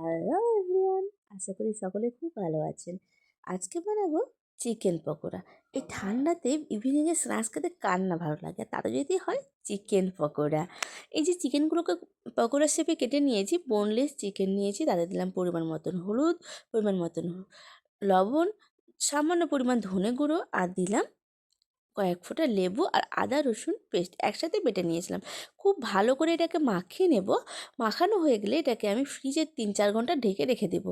Hello everyone আশা করি সকলে খুব ভালো আছেন। আজকে বানাবো চিকেন পকোড়া। এই ঠান্ডাতে ইভিনিংয়ে স্ন্যাক্স খেতে কার না ভালো লাগে? তাতে যদি হয়, চিকেন পকোড়া। এই যে চিকেনগুলোকে পকোড়া শেপে কেটে নিয়েছি বোনলেস চিকেন নিয়েছি, তাতে দিলাম পরিমাণ মতন হলুদ, পরিমাণ মতন লবণ, সামান্য পরিমাণ ধনে গুঁড়ো, আর দিলাম কয়েক ফোঁটা লেবু আর আদা, রসুন পেস্ট একসাথে বেটে নিয়েছিলাম। খুব ভালো করে এটাকে মাখিয়ে নেব। মাখানো হয়ে গেলে এটাকে আমি ফ্রিজে তিন চার ঘণ্টা ঢেকে রেখে দেবো।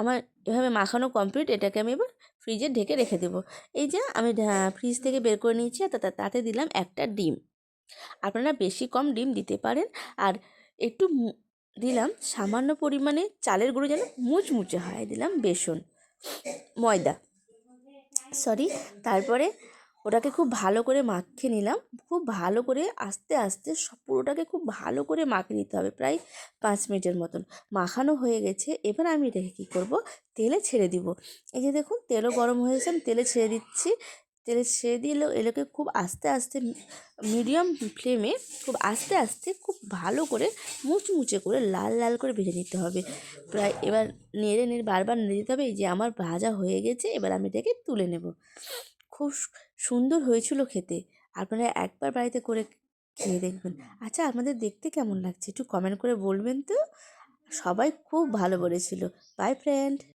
আমার এভাবে মাখানো কমপ্লিট, এটাকে আমি এবার ফ্রিজে ঢেকে রেখে দেবো। এই যে আমি ফ্রিজ থেকে বের করে নিয়েছি আর তাতে দিলাম একটা ডিম। আপনারা বেশি কম ডিম দিতে পারেন আর একটু দিলাম সামান্য পরিমাণে চালের গুঁড়ো যেন মুচমুচে হয়। দিলাম বেসন, ময়দা, সরি, তারপরে ওটাকে খুব ভালো করে মাখিয়ে নিলাম। খুব ভালো করে আস্তে আস্তে পুরোটাকে খুব ভালো করে মাখিয়ে নিতে হবে প্রায় পাঁচ মিনিটের মতন। মাখানো হয়ে গেছে। এবার আমি এটাকে কী করব? তেলে ছেড়ে দিব। এই যে দেখুন, তেলও গরম হয়েছে আমি তেলে ছেড়ে দিচ্ছি। তেলে ছেড়ে দিলেও এটাকে খুব আস্তে আস্তে মিডিয়াম ফ্লেমে খুব আস্তে আস্তে খুব ভালো করে মুচমুচে করে লাল লাল করে ভেজে নিতে হবে। প্রায় এবার নেড়ে নেড়ে বারবার নেড়ে দিতে হবে। এই যে আমার ভাজা হয়ে গেছে। এবার আমি এটাকে তুলে নেব। খুব সুন্দর হয়েছিল খেতে। আপনারা একবার বাড়িতে করে খেয়ে দেখবেন। আচ্ছা আপনাদের দেখতে কেমন লাগছে? একটু কমেন্ট করে বলবেন তো? সবাই খুব ভালো বলেছিল। By friend